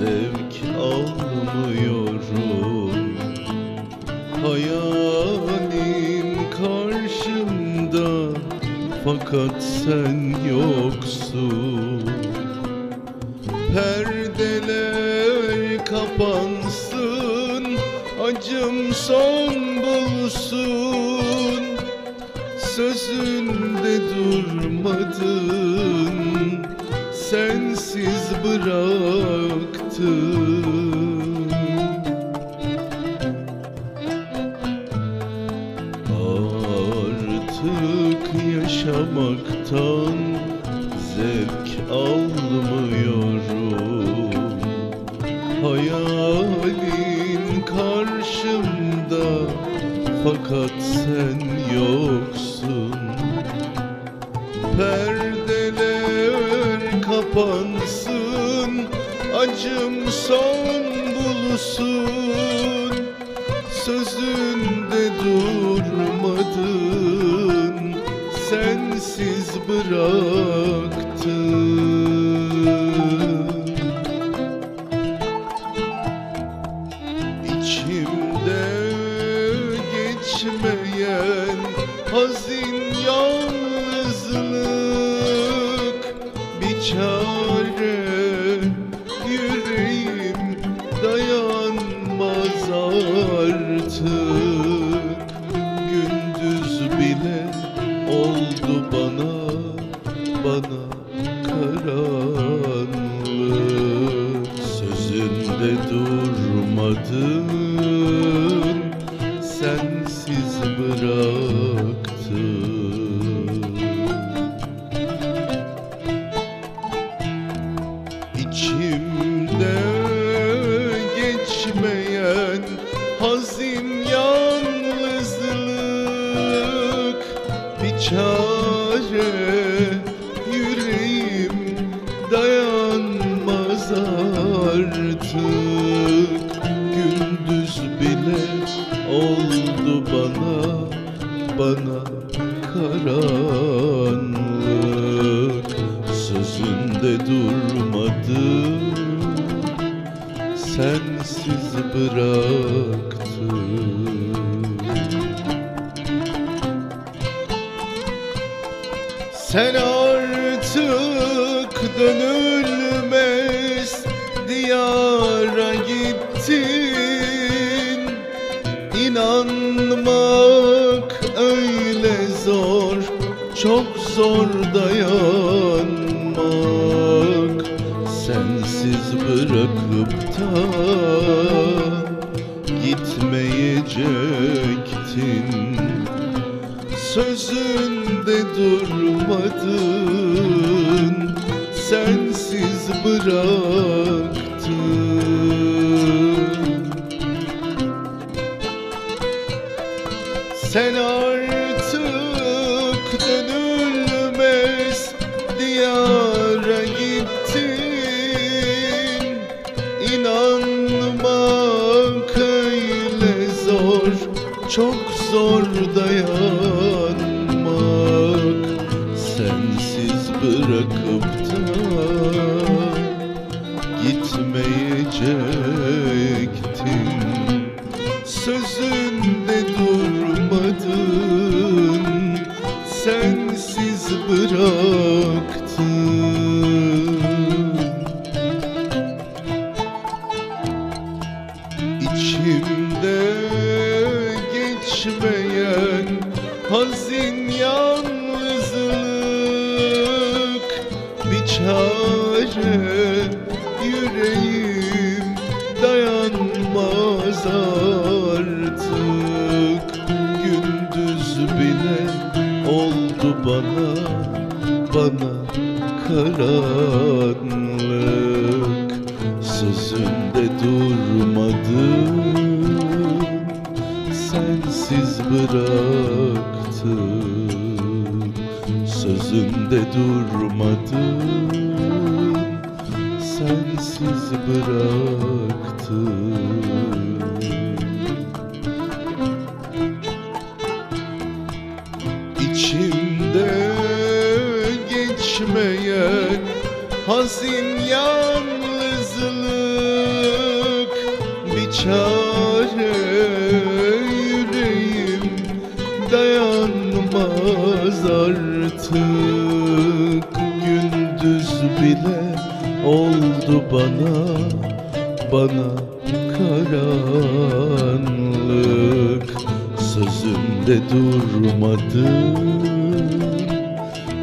zevk almıyorum. Hayalim karşımda fakat sen yoksun. Perdeler kapansın Acım son bulsun. Sözünde durmadın Sensiz bıraktın Artık yaşamaktan zevk almıyorum. Hayalin karşımda fakat sen yoksun. Perdeler kapansın Acım son bulsun. Sözünde durmadın Sensiz bıraktın. İçimde geçmeyen hazin yalnızlık artık. Gündüz bile oldu bana bana karanlık. Sözünde durmadın sensiz bıraktın. İçimde çare yüreğim dayanmaz artık. Gündüz bile oldu bana bana karanlık. Sözünde durmadın sensiz bıraktın Sen artık dönülmez diyara gittin. İnanmak öyle zor, çok zor dayanmak. Sensiz bırakıp da Sözünde durmadın Sensiz bıraktın. Sen artık dönülmez diyara gittin. İnanmak öyle zor, çok zor dayanmak bırakıp gitmeyecektin Sözünde durmadın Sensiz bıraktın. İçimde geçmeyen hazin yalnızlık çare yüreğim dayanmaz artık. Gündüz bile oldu bana bana karanlık. Sözünde durmadın sensiz bıraktın sözünde durmadın sensiz bıraktı İçimde geçmeyen hazin yalnızlık. Bir çare yüreğim dayanmaz artık. Gündüz bile oldu bana bana karanlık. Sözünde durmadın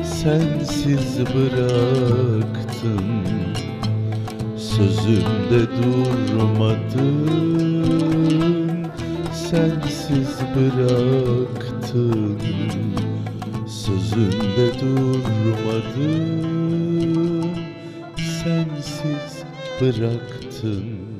sensiz bıraktın Sözünde durmadın Sensiz bıraktın Sözünde durmadın Sensiz bıraktın